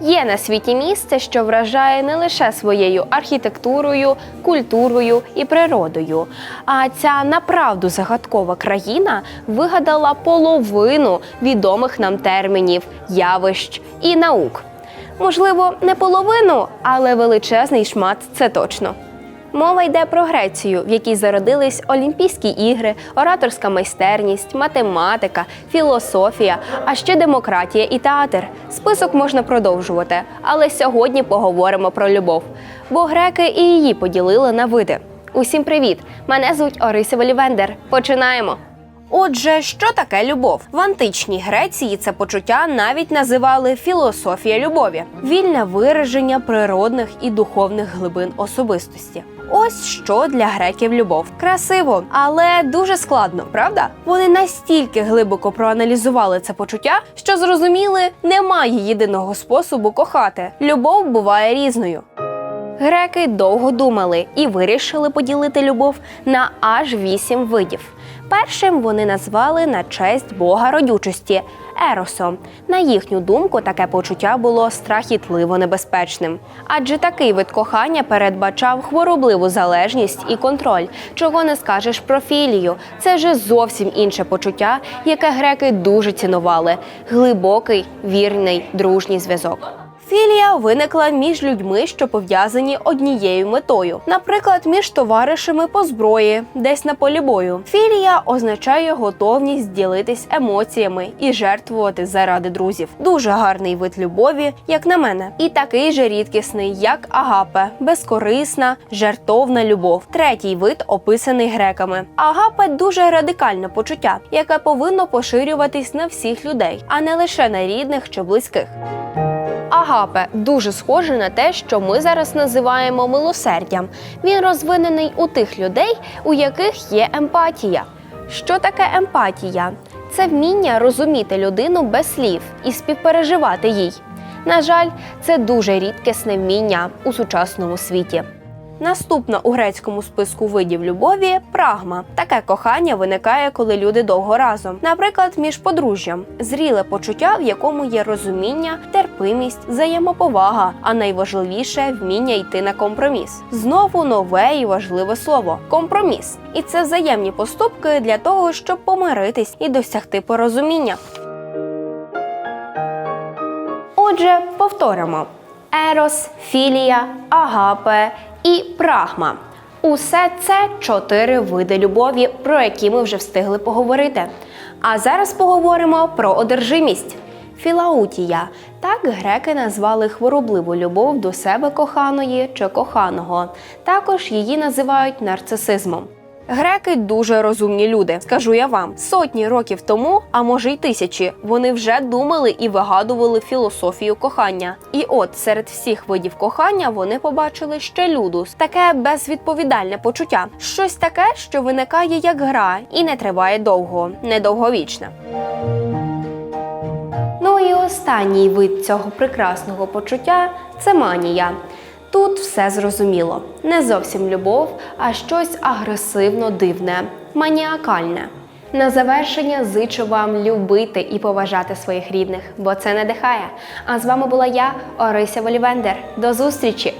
Є на світі місце, що вражає не лише своєю архітектурою, культурою і природою. А ця направду загадкова країна вигадала половину відомих нам термінів, явищ і наук. Можливо, не половину, але величезний шмат це точно. Мова йде про Грецію, в якій зародились Олімпійські ігри, ораторська майстерність, математика, філософія, а ще демократія і театр. Список можна продовжувати, але сьогодні поговоримо про любов. Бо греки і її поділили на види. Усім привіт! Мене звуть Орися Волівендер. Починаємо. Отже, що таке любов? В античній Греції це почуття навіть називали філософія любові, вільне вираження природних і духовних глибин особистості. Ось що для греків любов. Красиво, але дуже складно, правда? Вони настільки глибоко проаналізували це почуття, що зрозуміли, немає єдиного способу кохати. Любов буває різною. Греки довго думали і вирішили поділити любов на аж вісім видів. Першим вони назвали на честь бога родючості еросом. На їхню думку, таке почуття було страхітливо небезпечним, адже такий вид кохання передбачав хворобливу залежність і контроль, чого не скажеш про філію. Це вже зовсім інше почуття, яке греки дуже цінували глибокий, вірний, дружній зв'язок. Філія виникла між людьми, що пов'язані однією метою, наприклад, між товаришами по зброї, десь на полі бою. Філія означає готовність ділитись емоціями і жертвувати заради друзів. Дуже гарний вид любові, як на мене, і такий же рідкісний, як агапе, безкорисна, жертовна любов. Третій вид описаний греками. Агапе дуже радикальне почуття, яке повинно поширюватись на всіх людей, а не лише на рідних чи близьких. Агапе дуже схоже на те, що ми зараз називаємо милосердям. Він розвинений у тих людей, у яких є емпатія. Що таке емпатія? Це вміння розуміти людину без слів і співпереживати їй. На жаль, це дуже рідкісне вміння у сучасному світі. Наступна у грецькому списку видів любові прагма. Таке кохання виникає, коли люди довго разом, наприклад, між подружжям, зріле почуття, в якому є розуміння, терпимість, взаємоповага, а найважливіше вміння йти на компроміс. Знову нове і важливе слово компроміс. І це взаємні поступки для того, щоб помиритись і досягти порозуміння. Отже, повторимо: ерос, філія, агапе і прагма. Усе це чотири види любові, про які ми вже встигли поговорити. А зараз поговоримо про одержимість. Філаутія так греки назвали хворобливу любов до себе коханої чи коханого. Також її називають нарцисизмом. Греки дуже розумні люди, скажу я вам. Сотні років тому, а може й тисячі, вони вже думали і вигадували філософію кохання. І от серед всіх видів кохання вони побачили ще людус, таке безвідповідальне почуття, щось таке, що виникає як гра і не триває довго, недовговічне. Ну і останній вид цього прекрасного почуття це манія. Тут все зрозуміло. Не зовсім любов, а щось агресивно дивне, маніакальне. На завершення зичу вам любити і поважати своїх рідних, бо це надихає. А з вами була я, Орися Волівендер. До зустрічі!